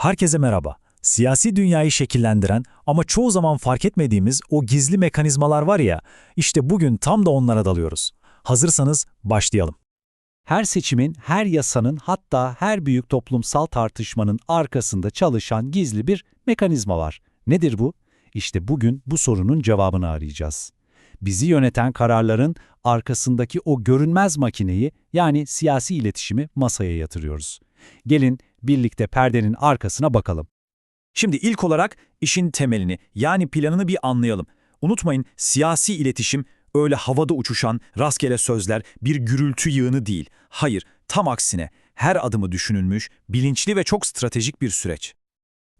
Herkese merhaba. Siyasi dünyayı şekillendiren ama çoğu zaman fark etmediğimiz o gizli mekanizmalar var ya, işte bugün tam da onlara dalıyoruz. Hazırsanız başlayalım. Her seçimin, her yasanın hatta her büyük toplumsal tartışmanın arkasında çalışan gizli bir mekanizma var. Nedir bu? İşte bugün bu sorunun cevabını arayacağız. Bizi yöneten kararların arkasındaki o görünmez makineyi yani siyasi iletişimi masaya yatırıyoruz. Gelin birlikte perdenin arkasına bakalım. Şimdi ilk olarak işin temelini yani planını bir anlayalım. Unutmayın siyasi iletişim öyle havada uçuşan rastgele sözler, bir gürültü yığını değil. Hayır, tam aksine her adımı düşünülmüş, bilinçli ve çok stratejik bir süreç.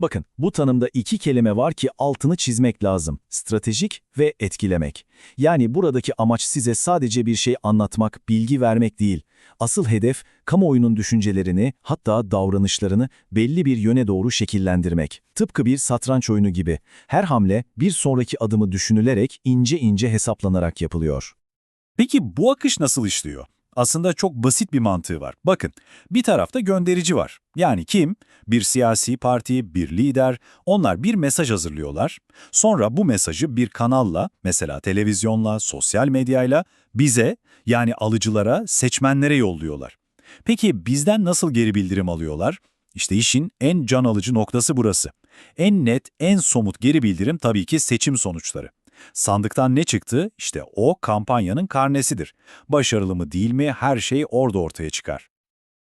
Bakın, bu tanımda iki kelime var ki altını çizmek lazım. Stratejik ve etkilemek. Yani buradaki amaç size sadece bir şey anlatmak, bilgi vermek değil. Asıl hedef, kamuoyunun düşüncelerini, hatta davranışlarını belli bir yöne doğru şekillendirmek. Tıpkı bir satranç oyunu gibi. Her hamle bir sonraki adımı düşünülerek, ince ince hesaplanarak yapılıyor. Peki bu akış nasıl işliyor? Aslında çok basit bir mantığı var. Bakın, bir tarafta gönderici var. Yani kim? Bir siyasi parti, bir lider. Onlar bir mesaj hazırlıyorlar. Sonra bu mesajı bir kanalla, mesela televizyonla, sosyal medyayla bize, yani alıcılara, seçmenlere yolluyorlar. Peki bizden nasıl geri bildirim alıyorlar? İşte işin en can alıcı noktası burası. En net, en somut geri bildirim tabii ki seçim sonuçları. Sandıktan ne çıktı? İşte o kampanyanın karnesidir. Başarılı mı değil mi her şey orada ortaya çıkar.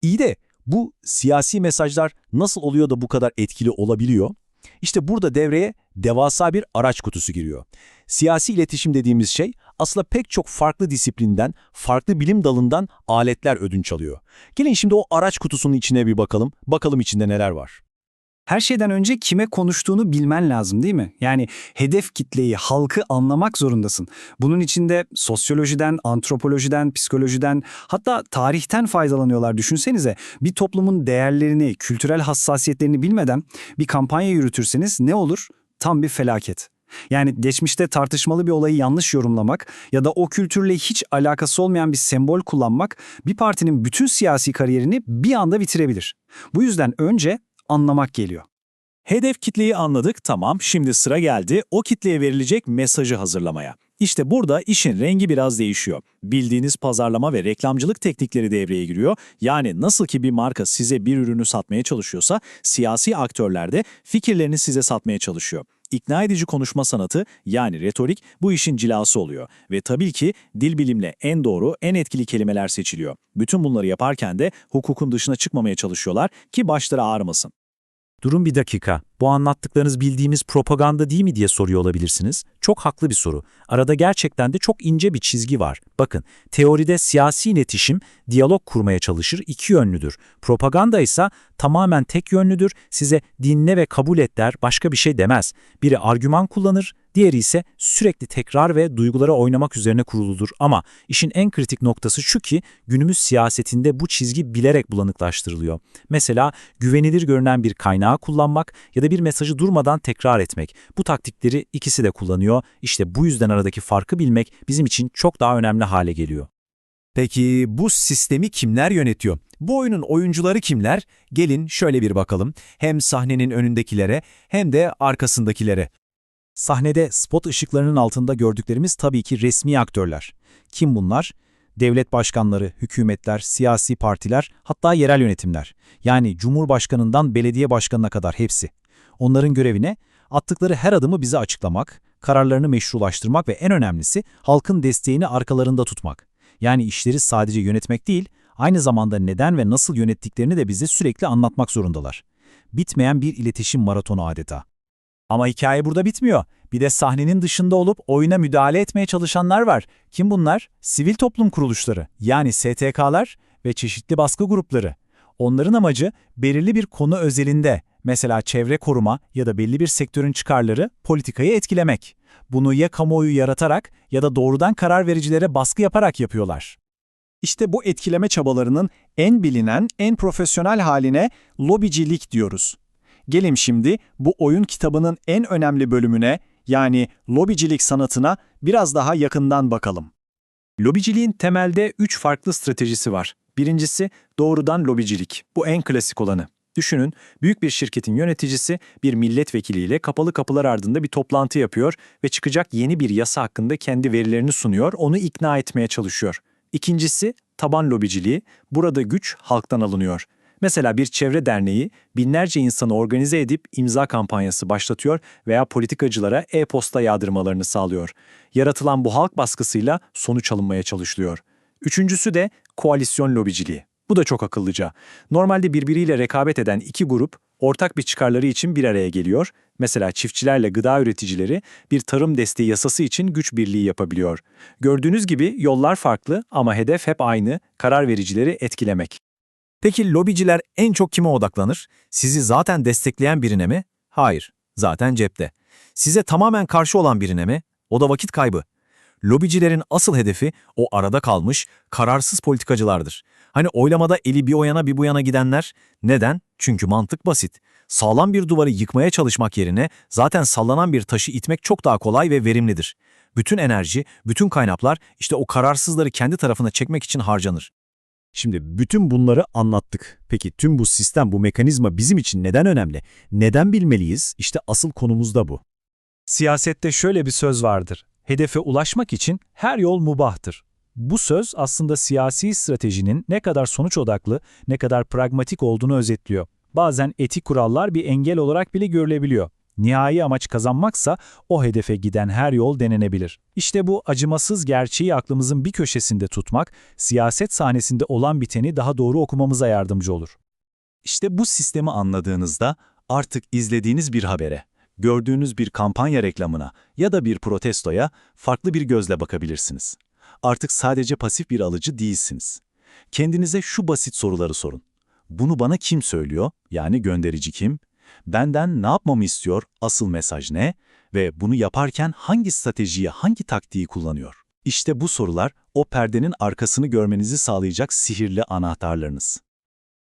İyi de bu siyasi mesajlar nasıl oluyor da bu kadar etkili olabiliyor? İşte burada devreye devasa bir araç kutusu giriyor. Siyasi iletişim dediğimiz şey aslında pek çok farklı disiplinden, farklı bilim dalından aletler ödünç alıyor. Gelin şimdi o araç kutusunun içine bir bakalım, bakalım içinde neler var. Her şeyden önce kime konuştuğunu bilmen lazım değil mi? Yani hedef kitleyi, halkı anlamak zorundasın. Bunun içinde sosyolojiden, antropolojiden, psikolojiden hatta tarihten faydalanıyorlar düşünsenize. Bir toplumun değerlerini, kültürel hassasiyetlerini bilmeden bir kampanya yürütürseniz ne olur? Tam bir felaket. Yani geçmişte tartışmalı bir olayı yanlış yorumlamak ya da o kültürle hiç alakası olmayan bir sembol kullanmak bir partinin bütün siyasi kariyerini bir anda bitirebilir. Bu yüzden önce anlamak geliyor. Hedef kitleyi anladık, tamam. Şimdi sıra geldi o kitleye verilecek mesajı hazırlamaya. İşte burada işin rengi biraz değişiyor. Bildiğiniz pazarlama ve reklamcılık teknikleri devreye giriyor. Yani nasıl ki bir marka size bir ürünü satmaya çalışıyorsa, siyasi aktörler de fikirlerini size satmaya çalışıyor. İkna edici konuşma sanatı yani retorik bu işin cilası oluyor. Ve tabii ki dil bilimle en doğru, en etkili kelimeler seçiliyor. Bütün bunları yaparken de hukukun dışına çıkmamaya çalışıyorlar ki başları ağrımasın. Durun bir dakika. Bu anlattıklarınız bildiğimiz propaganda değil mi diye soruyor olabilirsiniz. Çok haklı bir soru. Arada gerçekten de çok ince bir çizgi var. Bakın, teoride siyasi iletişim diyalog kurmaya çalışır, iki yönlüdür. Propaganda ise tamamen tek yönlüdür, size dinle ve kabul et der, başka bir şey demez. Biri argüman kullanır, diğeri ise sürekli tekrar ve duygulara oynamak üzerine kuruludur. Ama işin en kritik noktası şu ki günümüz siyasetinde bu çizgi bilerek bulanıklaştırılıyor. Mesela güvenilir görünen bir kaynağı kullanmak ya da bir mesajı durmadan tekrar etmek. Bu taktikleri ikisi de kullanıyor. İşte bu yüzden aradaki farkı bilmek bizim için çok daha önemli hale geliyor. Peki bu sistemi kimler yönetiyor? Bu oyunun oyuncuları kimler? Gelin şöyle bir bakalım. Hem sahnenin önündekilere hem de arkasındakilere. Sahnede spot ışıklarının altında gördüklerimiz tabii ki resmi aktörler. Kim bunlar? Devlet başkanları, hükümetler, siyasi partiler, hatta yerel yönetimler. Yani Cumhurbaşkanından belediye başkanına kadar hepsi. Onların görevine attıkları her adımı bize açıklamak, kararlarını meşrulaştırmak ve en önemlisi halkın desteğini arkalarında tutmak. Yani işleri sadece yönetmek değil, aynı zamanda neden ve nasıl yönettiklerini de bize sürekli anlatmak zorundalar. Bitmeyen bir iletişim maratonu adeta. Ama hikaye burada bitmiyor. Bir de sahnenin dışında olup oyuna müdahale etmeye çalışanlar var. Kim bunlar? Sivil toplum kuruluşları, yani STK'lar ve çeşitli baskı grupları. Onların amacı belirli bir konu özelinde, mesela çevre koruma ya da belli bir sektörün çıkarları politikayı etkilemek. Bunu ya kamuoyu yaratarak ya da doğrudan karar vericilere baskı yaparak yapıyorlar. İşte bu etkileme çabalarının en bilinen, en profesyonel haline lobicilik diyoruz. Gelin şimdi bu oyun kitabının en önemli bölümüne yani lobicilik sanatına biraz daha yakından bakalım. Lobiciliğin temelde üç farklı stratejisi var. Birincisi doğrudan lobicilik. Bu en klasik olanı. Düşünün, büyük bir şirketin yöneticisi bir milletvekiliyle kapalı kapılar ardında bir toplantı yapıyor ve çıkacak yeni bir yasa hakkında kendi verilerini sunuyor, onu ikna etmeye çalışıyor. İkincisi, taban lobiciliği. Burada güç halktan alınıyor. Mesela bir çevre derneği binlerce insanı organize edip imza kampanyası başlatıyor veya politikacılara e-posta yağdırmalarını sağlıyor. Yaratılan bu halk baskısıyla sonuç alınmaya çalışılıyor. Üçüncüsü de koalisyon lobiciliği. Bu da çok akıllıca. Normalde birbiriyle rekabet eden iki grup ortak bir çıkarları için bir araya geliyor. Mesela çiftçilerle gıda üreticileri bir tarım desteği yasası için güç birliği yapabiliyor. Gördüğünüz gibi yollar farklı ama hedef hep aynı, karar vericileri etkilemek. Peki lobiciler en çok kime odaklanır? Sizi zaten destekleyen birine mi? Hayır, zaten cepte. Size tamamen karşı olan birine mi? O da vakit kaybı. Lobicilerin asıl hedefi o arada kalmış, kararsız politikacılardır. Hani oylamada eli bir o yana bir bu yana gidenler. Neden? Çünkü mantık basit. Sağlam bir duvarı yıkmaya çalışmak yerine zaten sallanan bir taşı itmek çok daha kolay ve verimlidir. Bütün enerji, bütün kaynaklar işte o kararsızları kendi tarafına çekmek için harcanır. Şimdi bütün bunları anlattık. Peki tüm bu sistem, bu mekanizma bizim için neden önemli? Neden bilmeliyiz? İşte asıl konumuz da bu. Siyasette şöyle bir söz vardır. Hedefe ulaşmak için her yol mubahtır. Bu söz aslında siyasi stratejinin ne kadar sonuç odaklı, ne kadar pragmatik olduğunu özetliyor. Bazen etik kurallar bir engel olarak bile görülebiliyor. Nihai amaç kazanmaksa o hedefe giden her yol denenebilir. İşte bu acımasız gerçeği aklımızın bir köşesinde tutmak, siyaset sahnesinde olan biteni daha doğru okumamıza yardımcı olur. İşte bu sistemi anladığınızda artık izlediğiniz bir habere, gördüğünüz bir kampanya reklamına ya da bir protestoya farklı bir gözle bakabilirsiniz. Artık sadece pasif bir alıcı değilsiniz. Kendinize şu basit soruları sorun. Bunu bana kim söylüyor? Yani gönderici kim? Benden ne yapmamı istiyor? Asıl mesaj ne? Ve bunu yaparken hangi stratejiyi, hangi taktiği kullanıyor? İşte bu sorular o perdenin arkasını görmenizi sağlayacak sihirli anahtarlarınız.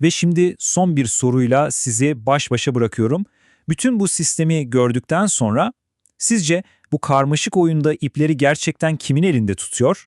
Ve şimdi son bir soruyla sizi baş başa bırakıyorum. Bütün bu sistemi gördükten sonra sizce bu karmaşık oyunda ipleri gerçekten kimin elinde tutuyor?